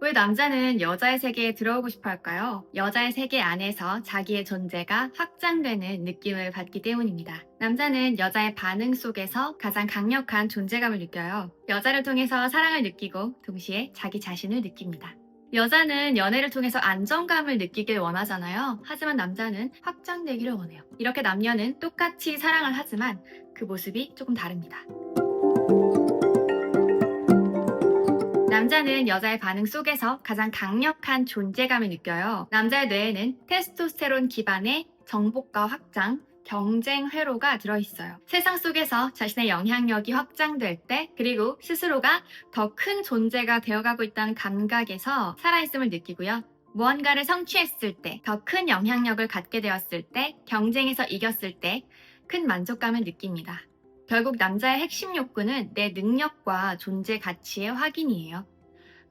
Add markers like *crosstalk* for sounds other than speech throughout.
왜 남자는 여자의 세계에 들어오고 싶어 할까요? 여자의 세계 안에서 자기의 존재가 확장되는 느낌을 받기 때문입니다. 남자는 여자의 반응 속에서 가장 강력한 존재감을 느껴요. 여자를 통해서 사랑을 느끼고 동시에 자기 자신을 느낍니다. 여자는 연애를 통해서 안정감을 느끼길 원하잖아요. 하지만 남자는 확장되기를 원해요. 이렇게 남녀는 똑같이 사랑을 하지만 그 모습이 조금 다릅니다. 남자는 여자의 반응 속에서 가장 강력한 존재감을 느껴요. 남자의 뇌에는 테스토스테론 기반의 정복과 확장, 경쟁 회로가 들어있어요. 세상 속에서 자신의 영향력이 확장될 때, 그리고 스스로가 더 큰 존재가 되어가고 있다는 감각에서 살아있음을 느끼고요. 무언가를 성취했을 때, 더 큰 영향력을 갖게 되었을 때, 경쟁에서 이겼을 때, 큰 만족감을 느낍니다. 결국 남자의 핵심 욕구는 내 능력과 존재 가치의 확인이에요.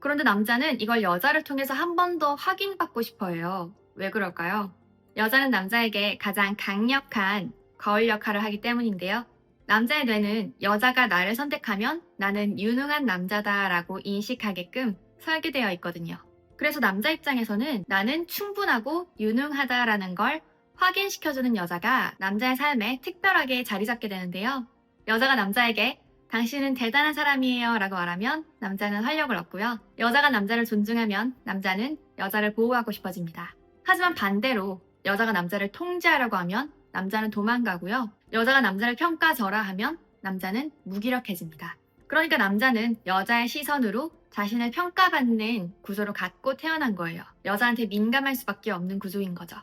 그런데 남자는 이걸 여자를 통해서 한 번 더 확인받고 싶어 해요. 왜 그럴까요? 여자는 남자에게 가장 강력한 거울 역할을 하기 때문인데요. 남자의 뇌는 여자가 나를 선택하면 나는 유능한 남자다라고 인식하게끔 설계되어 있거든요. 그래서 남자 입장에서는 나는 충분하고 유능하다라는 걸 확인시켜주는 여자가 남자의 삶에 특별하게 자리 잡게 되는데요. 여자가 남자에게 당신은 대단한 사람이에요 라고 말하면 남자는 활력을 얻고요. 여자가 남자를 존중하면 남자는 여자를 보호하고 싶어집니다. 하지만 반대로 여자가 남자를 통제하려고 하면 남자는 도망가고요. 여자가 남자를 평가절하 하면 남자는 무기력해집니다. 그러니까 남자는 여자의 시선으로 자신을 평가받는 구조로 갖고 태어난 거예요. 여자한테 민감할 수밖에 없는 구조인 거죠.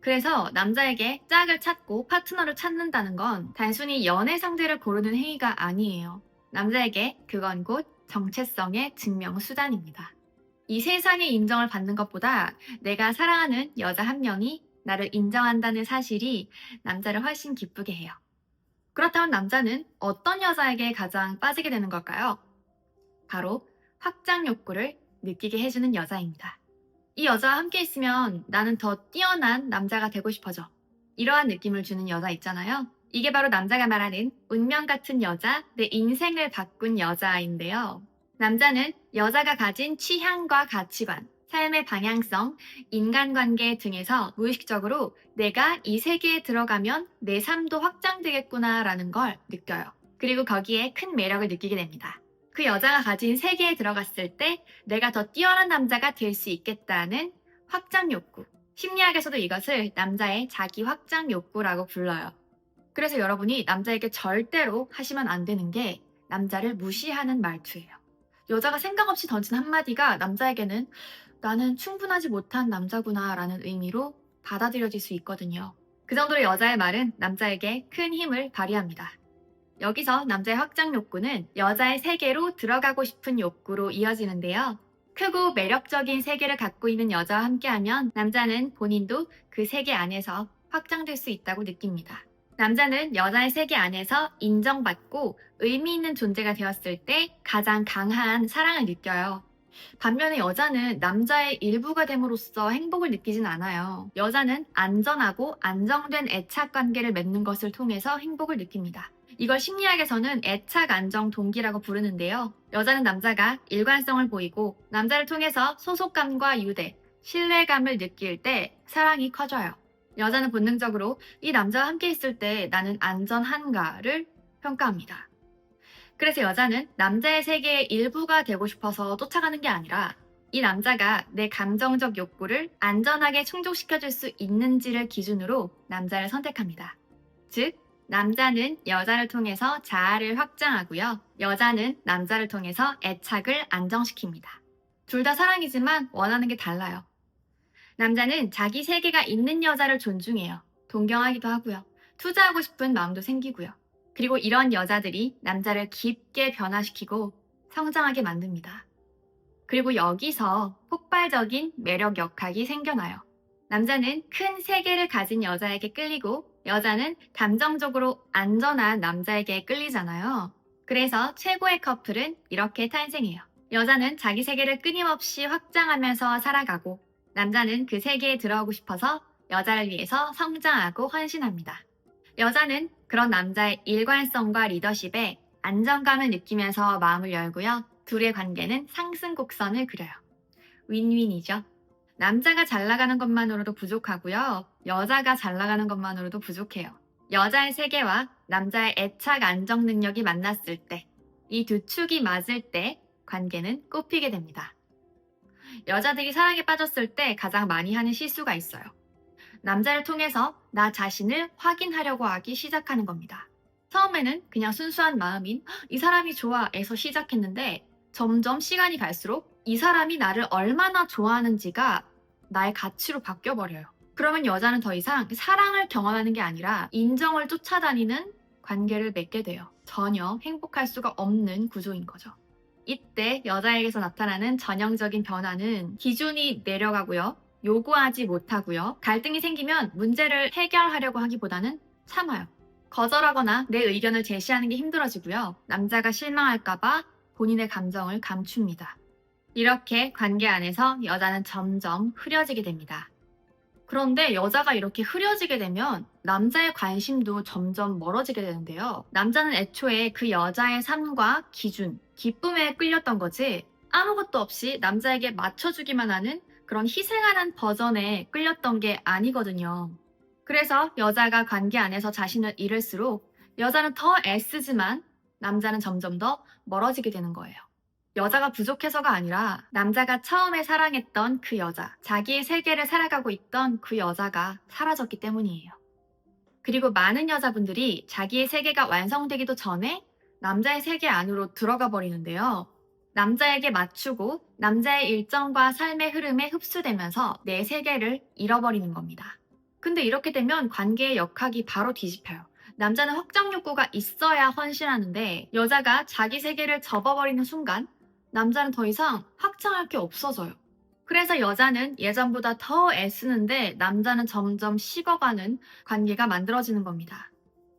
그래서 남자에게 짝을 찾고 파트너를 찾는다는 건 단순히 연애 상대를 고르는 행위가 아니에요. 남자에게 그건 곧 정체성의 증명 수단입니다. 이 세상의 인정을 받는 것보다 내가 사랑하는 여자 한 명이 나를 인정한다는 사실이 남자를 훨씬 기쁘게 해요. 그렇다면 남자는 어떤 여자에게 가장 빠지게 되는 걸까요? 바로 확장 욕구를 느끼게 해주는 여자입니다. 이 여자와 함께 있으면 나는 더 뛰어난 남자가 되고 싶어져. 이러한 느낌을 주는 여자 있잖아요. 이게 바로 남자가 말하는 운명 같은 여자, 내 인생을 바꾼 여자인데요. 남자는 여자가 가진 취향과 가치관, 삶의 방향성, 인간관계 등에서 무의식적으로 내가 이 세계에 들어가면 내 삶도 확장되겠구나라는 걸 느껴요. 그리고 거기에 큰 매력을 느끼게 됩니다. 그 여자가 가진 세계에 들어갔을 때 내가 더 뛰어난 남자가 될 수 있겠다는 확장 욕구. 심리학에서도 이것을 남자의 자기 확장 욕구라고 불러요. 그래서 여러분이 남자에게 절대로 하시면 안 되는 게 남자를 무시하는 말투예요. 여자가 생각 없이 던진 한마디가 남자에게는 나는 충분하지 못한 남자구나 라는 의미로 받아들여질 수 있거든요. 그 정도로 여자의 말은 남자에게 큰 힘을 발휘합니다. 여기서 남자의 확장 욕구는 여자의 세계로 들어가고 싶은 욕구로 이어지는데요. 크고 매력적인 세계를 갖고 있는 여자와 함께하면 남자는 본인도 그 세계 안에서 확장될 수 있다고 느낍니다. 남자는 여자의 세계 안에서 인정받고 의미 있는 존재가 되었을 때 가장 강한 사랑을 느껴요. 반면에 여자는 남자의 일부가 됨으로써 행복을 느끼진 않아요. 여자는 안전하고 안정된 애착 관계를 맺는 것을 통해서 행복을 느낍니다. 이걸 심리학에서는 애착 안정 동기라고 부르는데요. 여자는 남자가 일관성을 보이고 남자를 통해서 소속감과 유대, 신뢰감을 느낄 때 사랑이 커져요. 여자는 본능적으로 이 남자와 함께 있을 때 나는 안전한가를 평가합니다. 그래서 여자는 남자의 세계의 일부가 되고 싶어서 쫓아가는 게 아니라 이 남자가 내 감정적 욕구를 안전하게 충족시켜줄 수 있는지를 기준으로 남자를 선택합니다. 즉, 남자는 여자를 통해서 자아를 확장하고요. 여자는 남자를 통해서 애착을 안정시킵니다. 둘 다 사랑이지만 원하는 게 달라요. 남자는 자기 세계가 있는 여자를 존중해요. 동경하기도 하고요. 투자하고 싶은 마음도 생기고요. 그리고 이런 여자들이 남자를 깊게 변화시키고 성장하게 만듭니다. 그리고 여기서 폭발적인 매력 역학이 생겨나요. 남자는 큰 세계를 가진 여자에게 끌리고 여자는 감정적으로 안전한 남자에게 끌리잖아요. 그래서 최고의 커플은 이렇게 탄생해요. 여자는 자기 세계를 끊임없이 확장하면서 살아가고 남자는 그 세계에 들어오고 싶어서 여자를 위해서 성장하고 헌신합니다. 여자는 그런 남자의 일관성과 리더십에 안정감을 느끼면서 마음을 열고요. 둘의 관계는 상승 곡선을 그려요. 윈윈이죠. 남자가 잘 나가는 것만으로도 부족하고요. 여자가 잘 나가는 것만으로도 부족해요. 여자의 세계와 남자의 애착 안정 능력이 만났을 때, 이 두 축이 맞을 때 관계는 꽃피게 됩니다. 여자들이 사랑에 빠졌을 때 가장 많이 하는 실수가 있어요. 남자를 통해서 나 자신을 확인하려고 하기 시작하는 겁니다. 처음에는 그냥 순수한 마음인 "헉, 이 사람이 좋아에서 시작했는데 점점 시간이 갈수록 이 사람이 나를 얼마나 좋아하는지가 나의 가치로 바뀌어버려요. 그러면 여자는 더 이상 사랑을 경험하는 게 아니라 인정을 쫓아다니는 관계를 맺게 돼요. 전혀 행복할 수가 없는 구조인 거죠. 이때 여자에게서 나타나는 전형적인 변화는 기준이 내려가고요. 요구하지 못하고요. 갈등이 생기면 문제를 해결하려고 하기보다는 참아요. 거절하거나 내 의견을 제시하는 게 힘들어지고요. 남자가 실망할까봐 본인의 감정을 감춥니다. 이렇게 관계 안에서 여자는 점점 흐려지게 됩니다. 그런데 여자가 이렇게 흐려지게 되면 남자의 관심도 점점 멀어지게 되는데요. 남자는 애초에 그 여자의 삶과 기준, 기쁨에 끌렸던 거지 아무것도 없이 남자에게 맞춰주기만 하는 그런 희생하는 버전에 끌렸던 게 아니거든요. 그래서 여자가 관계 안에서 자신을 잃을수록 여자는 더 애쓰지만 남자는 점점 더 멀어지게 되는 거예요. 여자가 부족해서가 아니라 남자가 처음에 사랑했던 그 여자, 자기의 세계를 살아가고 있던 그 여자가 사라졌기 때문이에요. 그리고 많은 여자분들이 자기의 세계가 완성되기도 전에 남자의 세계 안으로 들어가 버리는데요. 남자에게 맞추고 남자의 일정과 삶의 흐름에 흡수되면서 내 세계를 잃어버리는 겁니다. 근데 이렇게 되면 관계의 역학이 바로 뒤집혀요. 남자는 확정 욕구가 있어야 헌신하는데 여자가 자기 세계를 접어버리는 순간 남자는 더 이상 확장할 게 없어져요. 그래서 여자는 예전보다 더 애쓰는데 남자는 점점 식어가는 관계가 만들어지는 겁니다.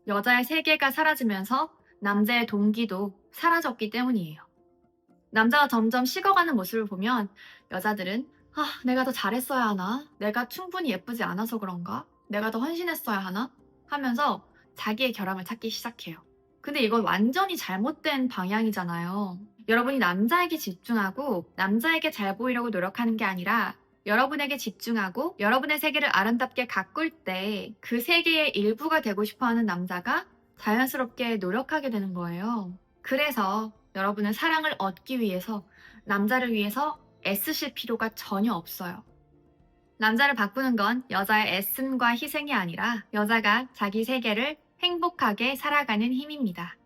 여자의 세계가 사라지면서 남자의 동기도 사라졌기 때문이에요. 남자가 점점 식어가는 모습을 보면 여자들은 아, 내가 더 잘했어야 하나? 내가 충분히 예쁘지 않아서 그런가? 내가 더 헌신했어야 하나? 하면서 자기의 결함을 찾기 시작해요. 근데 이건 완전히 잘못된 방향이잖아요. 여러분이 남자에게 집중하고 남자에게 잘 보이려고 노력하는 게 아니라 여러분에게 집중하고 여러분의 세계를 아름답게 가꿀 때 그 세계의 일부가 되고 싶어 하는 남자가 자연스럽게 노력하게 되는 거예요. 그래서 여러분은 사랑을 얻기 위해서 남자를 위해서 애쓰실 필요가 전혀 없어요. 남자를 바꾸는 건 여자의 애씀과 희생이 아니라 여자가 자기 세계를 행복하게 살아가는 힘입니다.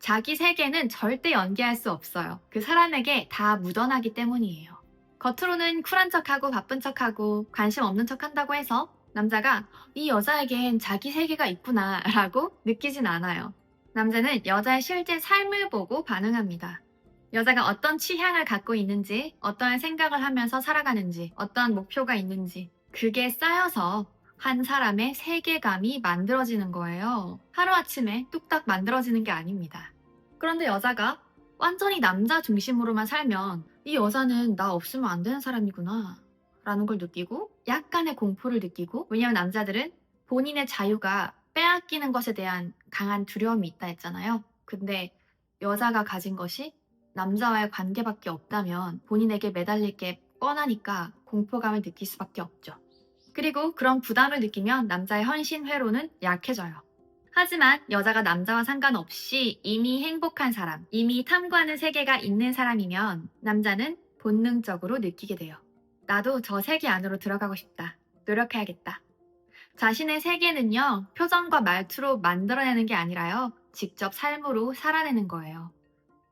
자기 세계는 절대 연기할 수 없어요. 그 사람에게 다 묻어나기 때문이에요. 겉으로는 쿨한 척하고 바쁜 척하고 관심 없는 척 한다고 해서 남자가 이 여자에겐 자기 세계가 있구나 *laughs* 라고 느끼진 않아요. 남자는 여자의 실제 삶을 보고 반응합니다. 여자가 어떤 취향을 갖고 있는지, 어떠한 생각을 하면서 살아가는지, 어떠한 목표가 있는지, 그게 쌓여서 한 사람의 세계감이 만들어지는 거예요. 하루아침에 뚝딱 만들어지는 게 아닙니다. 그런데 여자가 완전히 남자 중심으로만 살면 이 여자는 나 없으면 안 되는 사람이구나. 라는 걸 느끼고 약간의 공포를 느끼고 왜냐면 남자들은 본인의 자유가 빼앗기는 것에 대한 강한 두려움이 있다 했잖아요. 근데 여자가 가진 것이 남자와의 관계밖에 없다면 본인에게 매달릴 게 뻔하니까 공포감을 느낄 수밖에 없죠. 그리고 그런 부담을 느끼면 남자의 헌신 회로는 약해져요. 하지만 여자가 남자와 상관없이 이미 행복한 사람, 이미 탐구하는 세계가 있는 사람이면 남자는 본능적으로 느끼게 돼요. 나도 저 세계 안으로 들어가고 싶다. 노력해야겠다. 자신의 세계는요, 표정과 말투로 만들어내는 게 아니라요, 직접 삶으로 살아내는 거예요.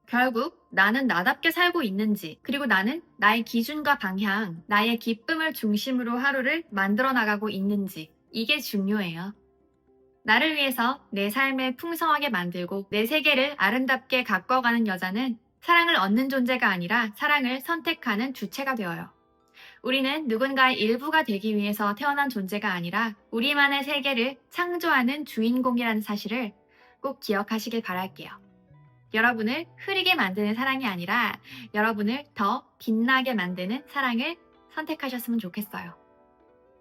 결국 나는 나답게 살고 있는지, 그리고 나는 나의 기준과 방향, 나의 기쁨을 중심으로 하루를 만들어 나가고 있는지, 이게 중요해요. 나를 위해서 내 삶을 풍성하게 만들고 내 세계를 아름답게 가꿔가는 여자는 사랑을 얻는 존재가 아니라 사랑을 선택하는 주체가 되어요. 우리는 누군가의 일부가 되기 위해서 태어난 존재가 아니라 우리만의 세계를 창조하는 주인공이라는 사실을 꼭 기억하시길 바랄게요. 여러분을 흐리게 만드는 사랑이 아니라 여러분을 더 빛나게 만드는 사랑을 선택하셨으면 좋겠어요.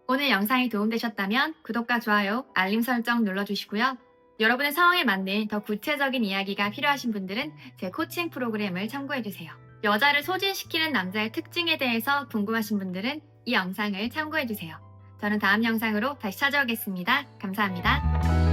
오늘 영상이 도움되셨다면 구독과 좋아요, 알림 설정 눌러주시고요. 여러분의 상황에 맞는 더 구체적인 이야기가 필요하신 분들은 제 코칭 프로그램을 참고해주세요. 여자를 소진시키는 남자의 특징에 대해서 궁금하신 분들은 이 영상을 참고해주세요. 저는 다음 영상으로 다시 찾아오겠습니다. 감사합니다.